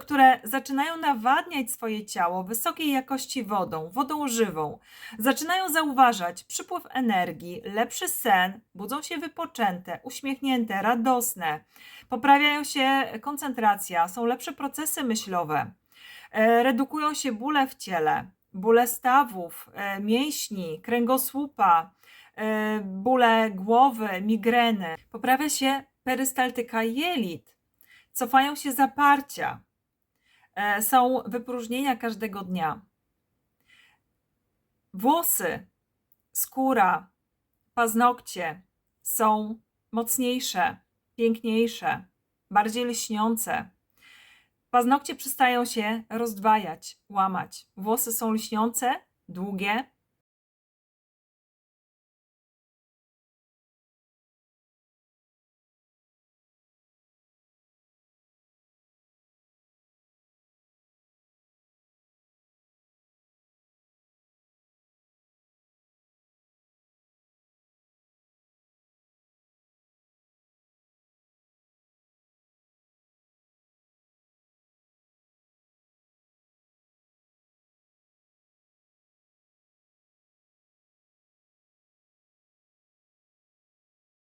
Które zaczynają nawadniać swoje ciało wysokiej jakości wodą, wodą żywą, zaczynają zauważać przypływ energii, lepszy sen, budzą się wypoczęte, uśmiechnięte, radosne, poprawiają się koncentracja, są lepsze procesy myślowe, e, redukują się bóle w ciele, bóle stawów, e, mięśni, kręgosłupa, e, bóle głowy, migreny, poprawia się perystaltyka jelit, cofają się zaparcia, są wypróżnienia każdego dnia. Włosy, skóra, paznokcie są mocniejsze, piękniejsze, bardziej lśniące. Paznokcie przestają się rozdwajać, łamać. Włosy są lśniące, długie,